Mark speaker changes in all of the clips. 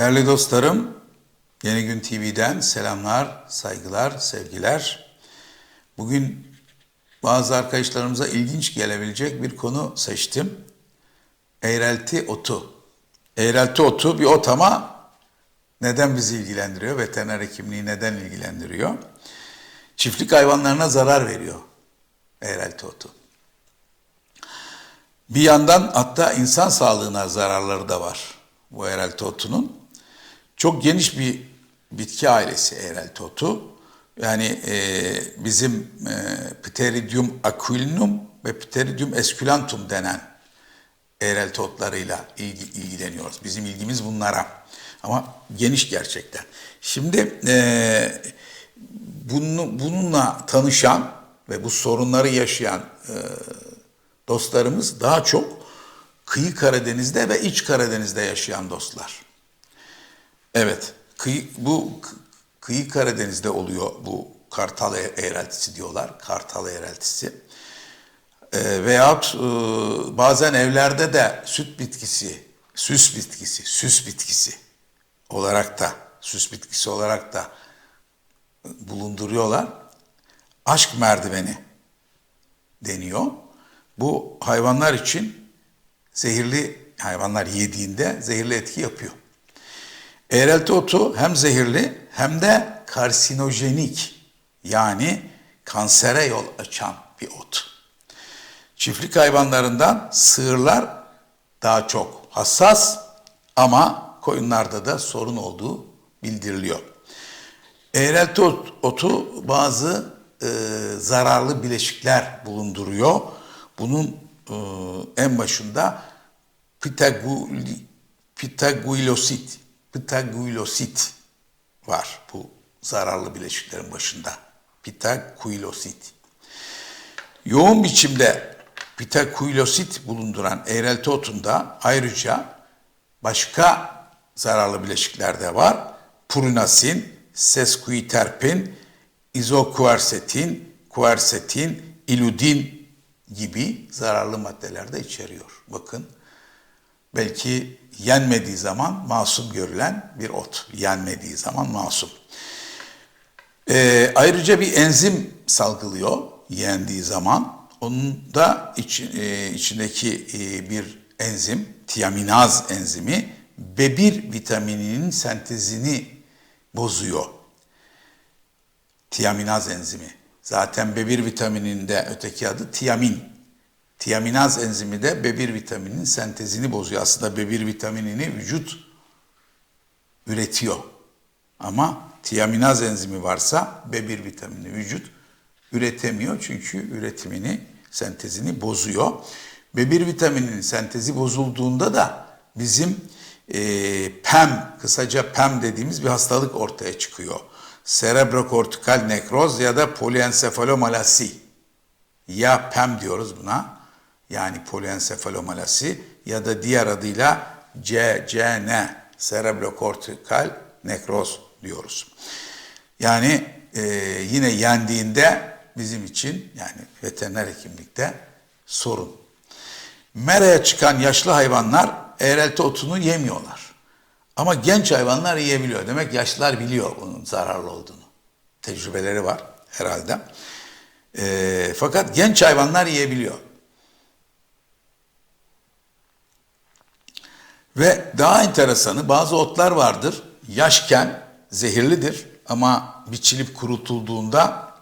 Speaker 1: Değerli dostlarım, Yeni Gün TV'den selamlar, saygılar, sevgiler. Bugün bazı arkadaşlarımıza ilginç gelebilecek bir konu seçtim. Eğrelti otu. Eğrelti otu bir ot ama neden bizi ilgilendiriyor? Veteriner hekimliği neden ilgilendiriyor? Çiftlik hayvanlarına zarar veriyor eğrelti otu. Bir yandan hatta insan sağlığına zararları da var bu eğrelti otunun. Çok geniş bir bitki ailesi eğrelti otu. Yani e, bizim e, Pteridium aquilinum ve Pteridium esculentum denen eğrelti otlarıyla ilgi, ilgileniyoruz. Bizim ilgimiz bunlara. Ama geniş gerçekten. Şimdi e, bunu, bununla tanışan ve bu sorunları yaşayan e, dostlarımız daha çok kıyı Karadeniz'de ve iç Karadeniz'de yaşayan dostlar. Evet, kıyı, bu kıyı Karadeniz'de oluyor bu kartal e- eğreltisi diyorlar. Kartal eğreltisi. E, veyahut e, bazen evlerde de süt bitkisi, süs bitkisi, süs bitkisi olarak da, süs bitkisi olarak da bulunduruyorlar. Aşk merdiveni deniyor. Bu hayvanlar için zehirli hayvanlar yediğinde zehirli etki yapıyor. Eğrelti otu hem zehirli hem de karsinojenik yani kansere yol açan bir ot. Çiftlik hayvanlarından sığırlar daha çok hassas ama koyunlarda da sorun olduğu bildiriliyor. Eğrelti otu bazı e, zararlı bileşikler bulunduruyor. Bunun e, en başında pitaguli, pitagulosit var bu zararlı bileşiklerin başında. Pitagulosit. Yoğun biçimde pitagulosit bulunduran eğrelti otunda ayrıca başka zararlı bileşikler de var. Purinasin, sesquiterpin, izokuersetin, kuersetin, iludin gibi zararlı maddeler de içeriyor. Bakın belki yenmediği zaman masum görülen bir ot. Yenmediği zaman masum. Ee, ayrıca bir enzim salgılıyor yendiği zaman. Onun da iç, e, içindeki e, bir enzim, tiaminaz enzimi B1 vitamininin sentezini bozuyor. Tiaminaz enzimi. Zaten B1 vitamininin de öteki adı tiamin. Tiaminaz enzimi de B1 vitamininin sentezini bozuyor. Aslında B1 vitaminini vücut üretiyor. Ama tiaminaz enzimi varsa B1 vitamini vücut üretemiyor. Çünkü üretimini, sentezini bozuyor. B1 vitamininin sentezi bozulduğunda da bizim e, PEM, kısaca PEM dediğimiz bir hastalık ortaya çıkıyor. Serebrokortikal nekroz ya da poliensefalomalasi. Ya PEM diyoruz buna. Yani poliensefalomalasi ya da diğer adıyla CCN, serebrokortikal nekroz diyoruz. Yani e, yine yendiğinde bizim için yani veteriner hekimlikte sorun. Meraya çıkan yaşlı hayvanlar eğrelti otunu yemiyorlar. Ama genç hayvanlar yiyebiliyor. Demek yaşlılar biliyor bunun zararlı olduğunu. Tecrübeleri var herhalde. E, fakat genç hayvanlar yiyebiliyor. Ve daha enteresanı bazı otlar vardır. Yaşken zehirlidir ama biçilip kurutulduğunda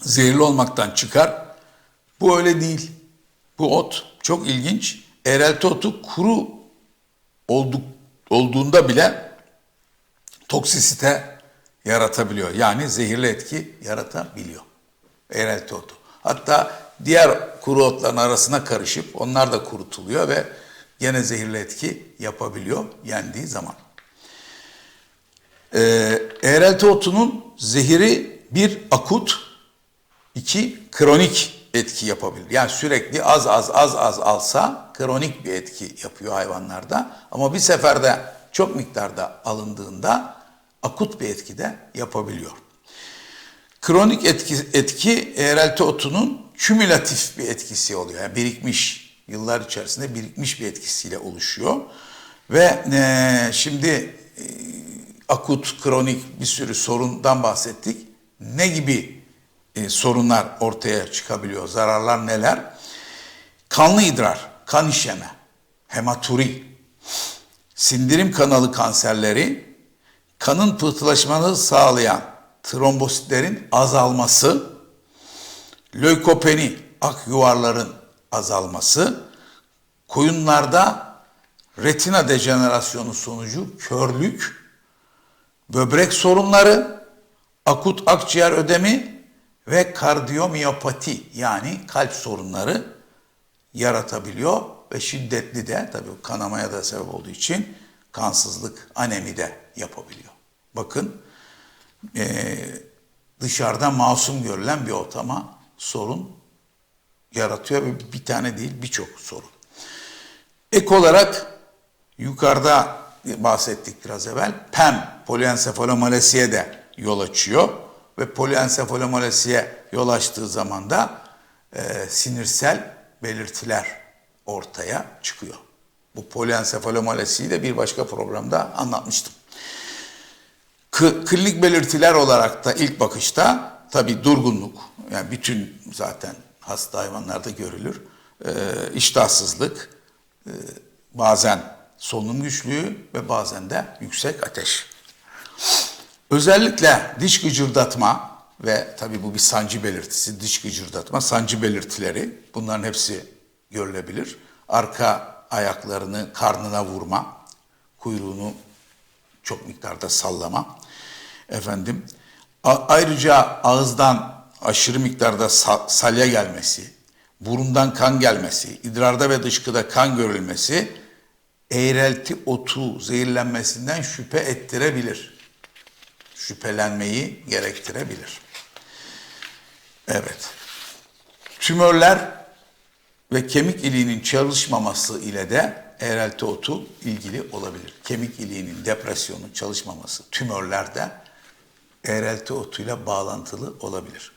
Speaker 1: zehirli olmaktan çıkar. Bu öyle değil. Bu ot çok ilginç. Eğrelti otu kuru olduk, olduğunda bile toksisite yaratabiliyor. Yani zehirli etki yaratabiliyor. Eğrelti otu. Hatta diğer kuru otların arasına karışıp onlar da kurutuluyor ve gene zehirli etki yapabiliyor yendiği zaman. Ee, eğrelti otunun zehiri bir akut, iki kronik etki yapabilir. Yani sürekli az az az az alsa kronik bir etki yapıyor hayvanlarda. Ama bir seferde çok miktarda alındığında akut bir etki de yapabiliyor. Kronik etki, etki eğrelti otunun kümülatif bir etkisi oluyor. Yani birikmiş, yıllar içerisinde birikmiş bir etkisiyle oluşuyor. Ve e, şimdi akut, kronik bir sürü sorundan bahsettik. Ne gibi e, sorunlar ortaya çıkabiliyor? Zararlar neler? Kanlı idrar, kan işeme, hematuri, sindirim kanalı kanserleri, kanın pıhtılaşmanı sağlayan trombositlerin azalması, lökopeni, ak yuvarların azalması, koyunlarda retina dejenerasyonu sonucu körlük, böbrek sorunları, akut akciğer ödemi ve kardiyomiyopati yani kalp sorunları yaratabiliyor ve şiddetli de tabii kanamaya da sebep olduğu için kansızlık, anemi de yapabiliyor. Bakın dışarıda masum görülen bir ortama sorun yaratıyor ve bir tane değil birçok sorun. Ek olarak yukarıda bahsettik biraz evvel PEM poliensefalomalesiye de yol açıyor ve poliensefalomalesiye yol açtığı zaman da e, sinirsel belirtiler ortaya çıkıyor. Bu poliensefalomalesiyi de bir başka programda anlatmıştım. K- klinik belirtiler olarak da ilk bakışta tabi durgunluk, yani bütün zaten hasta hayvanlarda görülür. Ee, iştahsızlık, e, bazen solunum güçlüğü ve bazen de yüksek ateş. Özellikle diş gıcırdatma ve tabi bu bir sancı belirtisi, diş gıcırdatma, sancı belirtileri bunların hepsi görülebilir. Arka ayaklarını karnına vurma, kuyruğunu çok miktarda sallama. Efendim ayrıca ağızdan aşırı miktarda sa- salya gelmesi, burundan kan gelmesi, idrarda ve dışkıda kan görülmesi eğrelti otu zehirlenmesinden şüphe ettirebilir. Şüphelenmeyi gerektirebilir. Evet. Tümörler ve kemik iliğinin çalışmaması ile de eğrelti otu ilgili olabilir. Kemik iliğinin depresyonu, çalışmaması, tümörler de eğrelti otuyla bağlantılı olabilir.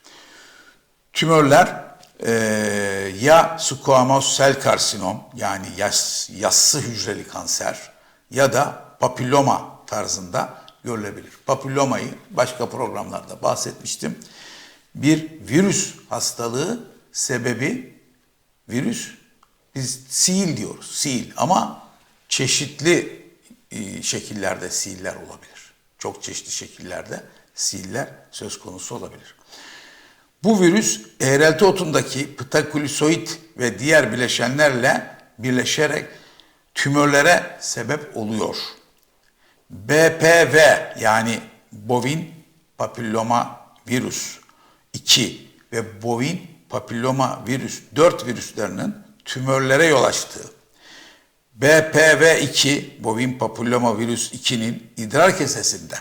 Speaker 1: Tümörler eee, ya squamous sel karsinom yani yas, yassı hücreli kanser ya da papilloma tarzında görülebilir. Papillomayı başka programlarda bahsetmiştim. Bir virüs hastalığı sebebi virüs biz sil diyoruz. Sil ama çeşitli e, şekillerde siller olabilir. Çok çeşitli şekillerde siller söz konusu olabilir. Bu virüs eğrelti otundaki ptakulisoid ve diğer bileşenlerle birleşerek tümörlere sebep oluyor. BPV yani bovin papilloma virüs. 2 ve bovin papilloma virüs 4 virüslerinin tümörlere yol açtığı. BPV2 bovin papilloma virüs 2'nin idrar kesesinde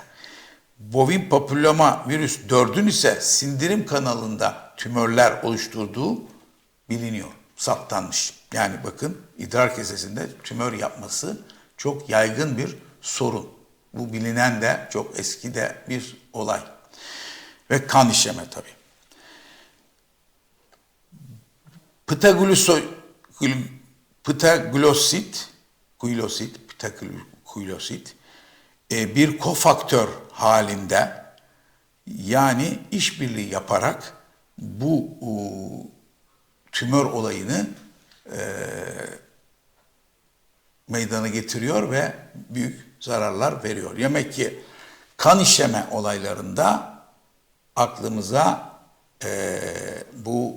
Speaker 1: bovin papilloma virüs 4'ün ise sindirim kanalında tümörler oluşturduğu biliniyor, saptanmış. Yani bakın idrar kesesinde tümör yapması çok yaygın bir sorun. Bu bilinen de çok eski de bir olay. Ve kan işeme tabii. Ptagluso, ptaglosit, glulosit, ptaglosit e, bir kofaktör halinde yani işbirliği yaparak bu tümör olayını e, meydana getiriyor ve büyük zararlar veriyor. Demek ki kan işeme olaylarında aklımıza e, bu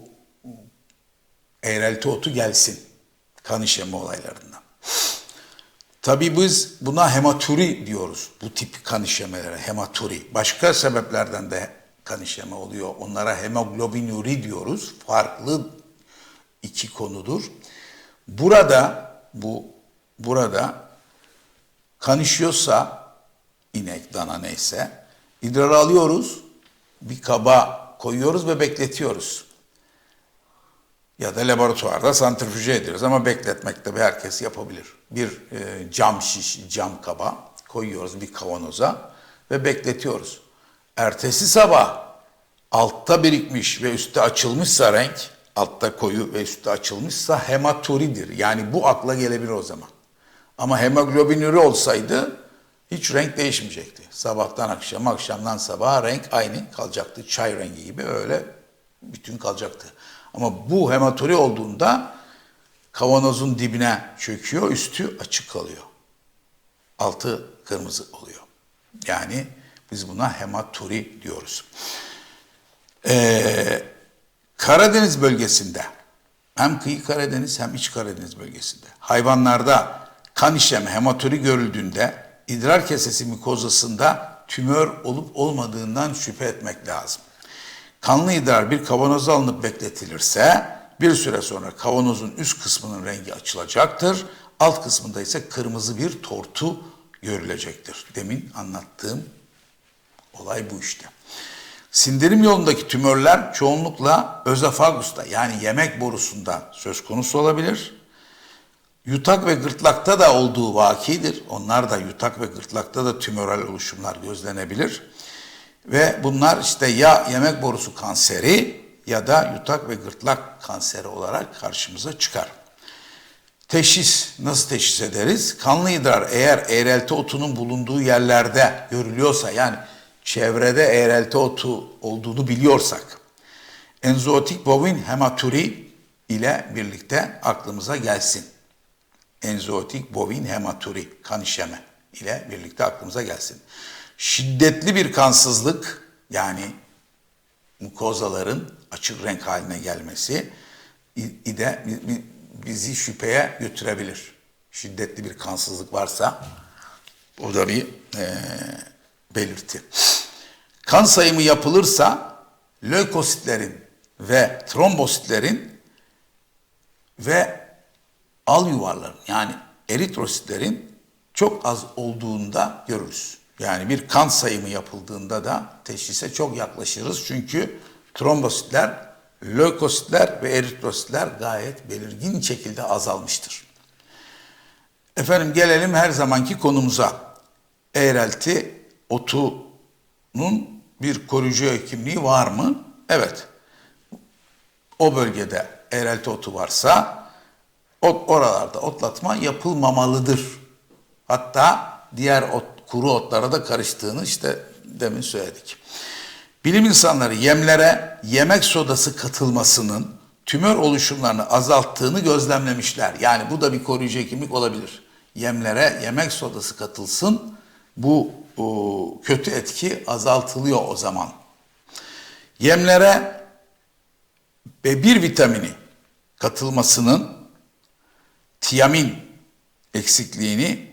Speaker 1: eğrelti otu gelsin kan işeme olaylarından. Tabii biz buna hematuri diyoruz. Bu tip kan işemelere hematuri. Başka sebeplerden de kan işeme oluyor. Onlara hemoglobinuri diyoruz. Farklı iki konudur. Burada bu burada kan işiyorsa inek, dana neyse idrarı alıyoruz. Bir kaba koyuyoruz ve bekletiyoruz. Ya da laboratuvarda santrifüje ediyoruz ama bekletmek de herkes yapabilir. Bir e, cam şiş, cam kaba koyuyoruz bir kavanoza ve bekletiyoruz. Ertesi sabah altta birikmiş ve üstte açılmışsa renk, altta koyu ve üstte açılmışsa hematuridir. Yani bu akla gelebilir o zaman. Ama hemoglobinüri olsaydı hiç renk değişmeyecekti. Sabahtan akşama, akşamdan sabaha renk aynı kalacaktı. Çay rengi gibi öyle bütün kalacaktı. Ama bu hematuri olduğunda kavanozun dibine çöküyor, üstü açık kalıyor. Altı kırmızı oluyor. Yani biz buna hematuri diyoruz. Ee, Karadeniz bölgesinde hem kıyı Karadeniz hem iç Karadeniz bölgesinde hayvanlarda kan işlemi hematuri görüldüğünde idrar kesesi mikozasında tümör olup olmadığından şüphe etmek lazım. Kanlı idrar bir kavanoza alınıp bekletilirse bir süre sonra kavanozun üst kısmının rengi açılacaktır. Alt kısmında ise kırmızı bir tortu görülecektir. Demin anlattığım olay bu işte. Sindirim yolundaki tümörler çoğunlukla özofagusta yani yemek borusunda söz konusu olabilir. Yutak ve gırtlakta da olduğu vakidir. Onlar da yutak ve gırtlakta da tümöral oluşumlar gözlenebilir. Ve bunlar işte ya yemek borusu kanseri ya da yutak ve gırtlak kanseri olarak karşımıza çıkar. Teşhis nasıl teşhis ederiz? Kanlı idrar eğer eğrelti otunun bulunduğu yerlerde görülüyorsa yani çevrede eğrelti otu olduğunu biliyorsak enzootik bovin hematuri ile birlikte aklımıza gelsin. Enzootik bovin hematuri kan işeme ile birlikte aklımıza gelsin. Şiddetli bir kansızlık yani mukozaların açık renk haline gelmesi de bizi şüpheye götürebilir. Şiddetli bir kansızlık varsa o da bir e, belirti. Kan sayımı yapılırsa lökositlerin ve trombositlerin ve al yuvarların yani eritrositlerin çok az olduğunda görürüz. Yani bir kan sayımı yapıldığında da teşhise çok yaklaşırız. Çünkü trombositler, lökositler ve eritrositler gayet belirgin şekilde azalmıştır. Efendim gelelim her zamanki konumuza. Eğrelti otunun bir koruyucu hekimliği var mı? Evet. O bölgede eğrelti otu varsa ot, oralarda otlatma yapılmamalıdır. Hatta diğer ot, kuru otlara da karıştığını işte demin söyledik. Bilim insanları yemlere yemek sodası katılmasının tümör oluşumlarını azalttığını gözlemlemişler. Yani bu da bir koruyucu hekimlik olabilir. Yemlere yemek sodası katılsın bu o, kötü etki azaltılıyor o zaman. Yemlere B1 vitamini katılmasının tiamin eksikliğini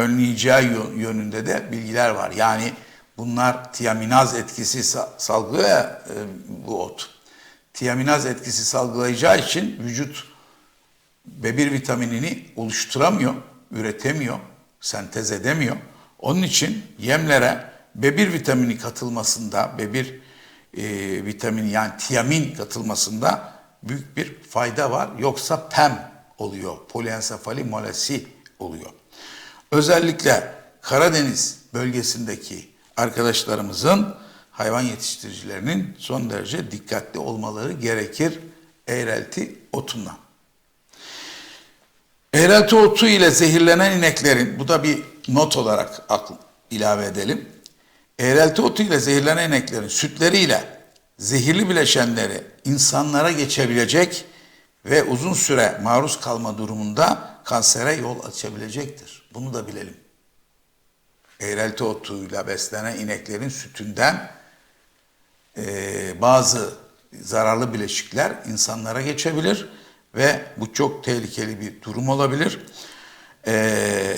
Speaker 1: önleyeceği yönünde de bilgiler var. Yani bunlar tiaminaz etkisi salgılıyor e, bu ot. Tiaminaz etkisi salgılayacağı için vücut B1 vitaminini oluşturamıyor, üretemiyor, sentez edemiyor. Onun için yemlere B1 vitamini katılmasında, B1 e, vitamini yani tiamin katılmasında büyük bir fayda var. Yoksa PEM oluyor, poliensefali molesi oluyor. Özellikle Karadeniz bölgesindeki arkadaşlarımızın hayvan yetiştiricilerinin son derece dikkatli olmaları gerekir eğrelti otundan. Eğrelti otu ile zehirlenen ineklerin, bu da bir not olarak akıl, ilave edelim. Eğrelti otu ile zehirlenen ineklerin sütleriyle zehirli bileşenleri insanlara geçebilecek ve uzun süre maruz kalma durumunda kansere yol açabilecektir. Bunu da bilelim. Eğrelti otuyla beslenen ineklerin sütünden e, bazı zararlı bileşikler insanlara geçebilir ve bu çok tehlikeli bir durum olabilir. E,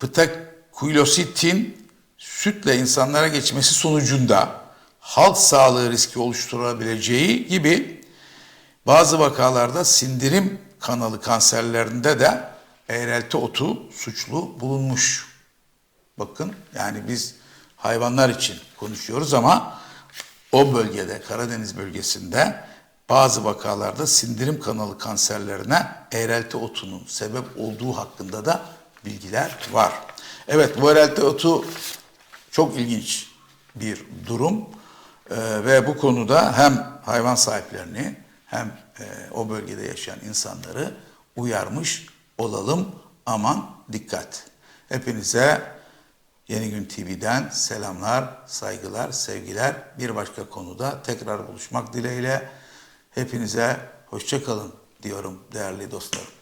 Speaker 1: Ptakulositin sütle insanlara geçmesi sonucunda halk sağlığı riski oluşturabileceği gibi bazı vakalarda sindirim kanalı kanserlerinde de eğrelti otu suçlu bulunmuş. Bakın yani biz hayvanlar için konuşuyoruz ama o bölgede Karadeniz bölgesinde bazı vakalarda sindirim kanalı kanserlerine eğrelti otunun sebep olduğu hakkında da bilgiler var. Evet bu eğrelti otu çok ilginç bir durum ee, ve bu konuda hem hayvan sahiplerini hem e, o bölgede yaşayan insanları uyarmış olalım. Aman dikkat. Hepinize Yeni Gün TV'den selamlar, saygılar, sevgiler. Bir başka konuda tekrar buluşmak dileğiyle hepinize hoşça kalın diyorum değerli dostlarım.